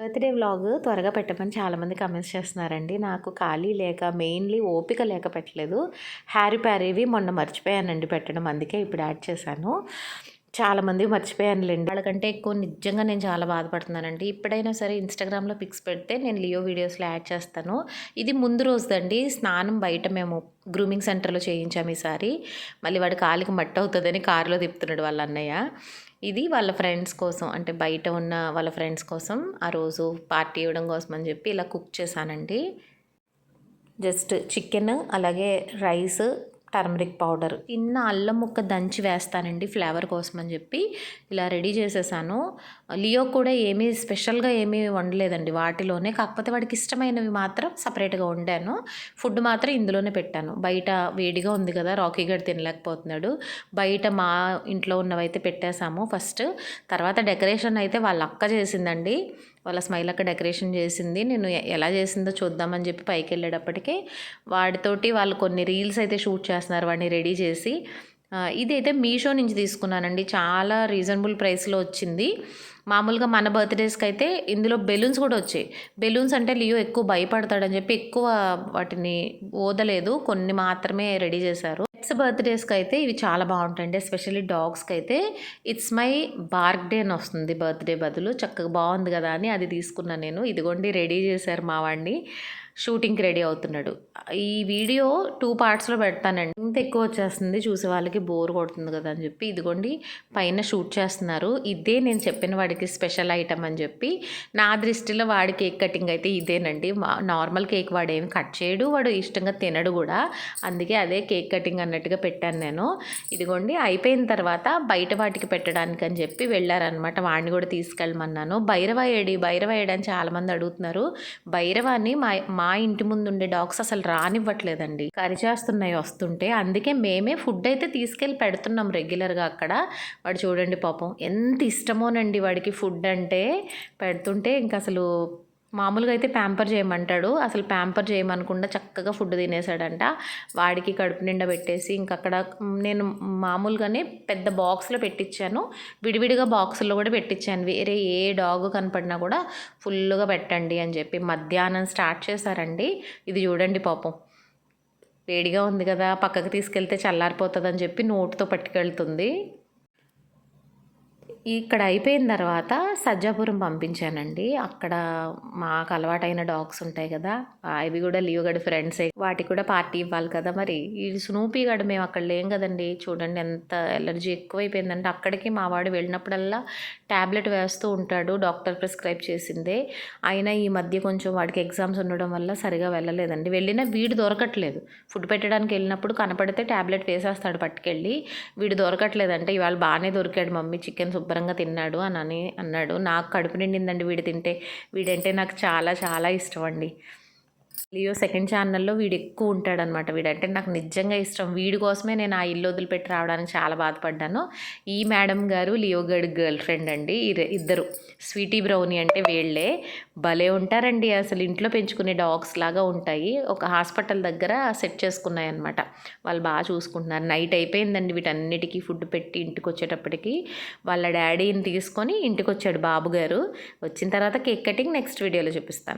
Birthday vlog త్వరగా పెట్టమని చాలామంది కమెంట్స్ చేస్తున్నారండి. నాకు ఖాళీ లేక మెయిన్లీ ఓపిక లేక పెట్టలేదు. హ్యారీ ప్యారీవి మొన్న మర్చిపోయానండి పెట్టడం అందుకే ఇప్పుడు యాడ్ చేశాను. చాలామంది మర్చిపోయానులేండి. వాళ్ళకంటే ఎక్కువ నిజంగా నేను చాలా బాధపడుతున్నానండి. ఇప్పుడైనా సరే ఇన్స్టాగ్రామ్లో పిక్స్ పెడితే నేను లియో వీడియోస్లో యాడ్ చేస్తాను. ఇది ముందు రోజుదండి. స్నానం బయట మేము గ్రూమింగ్ సెంటర్లో చేయించాము ఈసారి. మళ్ళీ వాడి కాలికి మట్టి అవుతుందని కారులో తిప్పుతున్నాడు వాళ్ళ అన్నయ్య. ఇది వాళ్ళ ఫ్రెండ్స్ కోసం అంటే బయట ఉన్న వాళ్ళ ఫ్రెండ్స్ కోసం ఆ రోజు పార్టీ ఇవ్వడం కోసం అని చెప్పి ఇలా కుక్ చేశానండి. జస్ట్ చికెన్ అలాగే రైస్ టర్మరిక్ పౌడర్. చిన్న అల్లం ముక్క దంచి వేస్తానండి ఫ్లేవర్ కోసం అని చెప్పి. ఇలా రెడీ చేసేసాను. లియో కూడా ఏమీ స్పెషల్గా ఏమీ వండలేదండి వాటిలోనే. కాకపోతే వాడికి ఇష్టమైనవి మాత్రం సపరేట్గా వండాను. ఫుడ్ మాత్రం ఇందులోనే పెట్టాను. బయట వేడిగా ఉంది కదా రాకీ గడ్ తినలేకపోతున్నాడు. బయట మా ఇంట్లో ఉన్నవైతే పెట్టేశాము ఫస్ట్. తర్వాత డెకరేషన్ అయితే వాళ్ళ అక్క చేసిందండి. వాళ్ళ స్మైల్ అక్క డెకరేషన్ చేసింది. నేను ఎలా చేసిందో చూద్దామని చెప్పి పైకి వెళ్ళేటప్పటికి వాడితోటి వాళ్ళు కొన్ని రీల్స్ అయితే షూట్ చేస్తున్నారు వాడిని రెడీ చేసి. ఇదైతే మీషో నుంచి తీసుకున్నానండి. చాలా రీజనబుల్ ప్రైస్లో వచ్చింది. మామూలుగా మన బర్త్డేస్కి అయితే ఇందులో బెలూన్స్ కూడా వచ్చాయి. బెలూన్స్ అంటే లియో ఎక్కువ భయపడతాడని చెప్పి ఎక్కువ వాటిని ఓదలేదు. కొన్ని మాత్రమే రెడీ చేశారు. పెట్స్ బర్త్డేస్కి అయితే ఇవి చాలా బాగుంటాయండి. ఎస్పెషల్లీ డాగ్స్కి అయితే ఇట్స్ మై బార్క్ డే అని వస్తుంది బర్త్డే బదులు. చక్కగా బాగుంది కదా అని అది తీసుకున్నాను నేను. ఇదిగోండి రెడీ చేశారు మా వాడిని. షూటింగ్కి రెడీ అవుతున్నాడు. ఈ వీడియో టూ పార్ట్స్లో పెడతానండి. ఇంత ఎక్కువ వచ్చేస్తుంది చూసే వాళ్ళకి బోర్ కొడుతుంది కదా అని చెప్పి ఇదిగోండి పైన షూట్ చేస్తున్నారు. ఇదే నేను చెప్పిన వాడికి స్పెషల్ ఐటమ్ అని చెప్పి నా దృష్టిలో వాడి కేక్ కటింగ్ అయితే ఇదేనండి. నార్మల్ కేక్ వాడు ఏమి కట్ చేయడు వాడు ఇష్టంగా తినడు కూడా. అందుకే అదే కేక్ కటింగ్ అన్నట్టుగా పెట్టాను నేను. ఇదిగోండి అయిపోయిన తర్వాత బయట వాటికి పెట్టడానికి అని చెప్పి వెళ్ళారనమాట వాడిని కూడా తీసుకెళ్ళమన్నాను. భైరవ ఏడి భైరవ ఏడి అని చాలామంది అడుగుతున్నారు. భైరవాన్ని మా మా ఇంటి ముందు ఉండే డాగ్స్ అసలు రానివ్వట్లేదండి. కరిచేస్తున్నాయి వస్తుంటే అందుకే మేమే ఫుడ్ అయితే తీసుకెళ్ళి పెడుతున్నాం రెగ్యులర్గా అక్కడ. వాడు చూడండి పాపం ఎంత ఇష్టమోనండి వాడికి ఫుడ్ అంటే. పెడుతుంటే ఇంకా అసలు మామూలుగా అయితే ప్యాంపర్ చేయమంటాడు. అసలు ప్యాంపర్ చేయమనకుండా చక్కగా ఫుడ్ తినేసాడంట. వాడికి కడుపు నిండా పెట్టేసి ఇంకక్కడ నేను మామూలుగానే పెద్ద బాక్స్లో పెట్టించాను విడివిడిగా బాక్సుల్లో కూడా పెట్టించాను వేరే ఏ డాగ్ కనపడినా కూడా ఫుల్గా పెట్టండి అని చెప్పి మధ్యాహ్నం స్టార్ట్ చేశారండి. ఇది చూడండి పాపం. వేడిగా ఉంది కదా పక్కకు తీసుకెళ్తే చల్లారిపోతుందని చెప్పి నోటుతో పట్టుకెళ్తుంది. ఇక్కడ అయిపోయిన తర్వాత సజ్జాపురం పంపించానండి. అక్కడ మాకు అలవాటైన డాగ్స్ ఉంటాయి కదా అవి కూడా లీవ్ గడి ఫ్రెండ్సే వాటికి కూడా పార్టీ ఇవ్వాలి కదా మరి. ఈ స్నూపీ గడ మేము అక్కడ లేం కదండి. చూడండి ఎంత ఎలర్జీ ఎక్కువైపోయిందంటే అక్కడికి మా వాడు వెళ్ళినప్పుడల్లా ట్యాబ్లెట్ వేస్తూ ఉంటాడు డాక్టర్ ప్రిస్క్రైబ్ చేసిందే. అయినా ఈ మధ్య కొంచెం వాడికి ఎగ్జామ్స్ ఉండడం వల్ల సరిగా వెళ్ళలేదండి. వెళ్ళినా వీడు దొరకట్లేదు. ఫుడ్ పెట్టడానికి వెళ్ళినప్పుడు కనపడితే ట్యాబ్లెట్ వేసేస్తాడు పట్టుకెళ్ళి. వీడు దొరకట్లేదంటే ఇవాళ బాగానే దొరికాడు మమ్మీ చికెన్ సూపర్ శుభ్రంగా తిన్నాడు అని అని అన్నాడు. నాకు కడుపు నిండిందండి వీడు తింటే. వీడంటే నాకు చాలా చాలా ఇష్టం అండి. లియో సెకండ్ ఛానల్లో వీడు ఎక్కువ ఉంటాడనమాట వీడంటే నాకు నిజంగా ఇష్టం. వీడి కోసమే నేను ఆ ఇల్లు వదిలిపెట్టి రావడానికి చాలా బాధపడ్డాను. ఈ మేడం గారు లియో గడ్ గర్ల్ ఫ్రెండ్ అండి. ఇద్దరు. స్వీటీ బ్రౌనీ అంటే వీళ్ళే. భలే ఉంటారండి అసలు. ఇంట్లో పెంచుకునే డాగ్స్ లాగా ఉంటాయి. ఒక హాస్పిటల్ దగ్గర సెట్ చేసుకున్నాయన్నమాట వాళ్ళు బాగా చూసుకుంటున్నారు. నైట్ అయిపోయిందండి వీటన్నిటికీ ఫుడ్ పెట్టి ఇంటికి వచ్చేటప్పటికి వాళ్ళ డాడీని తీసుకొని ఇంటికి వచ్చాడు బాబు గారు. వచ్చిన తర్వాత కేక్ కటింగ్ నెక్స్ట్ వీడియోలో చూపిస్తాను.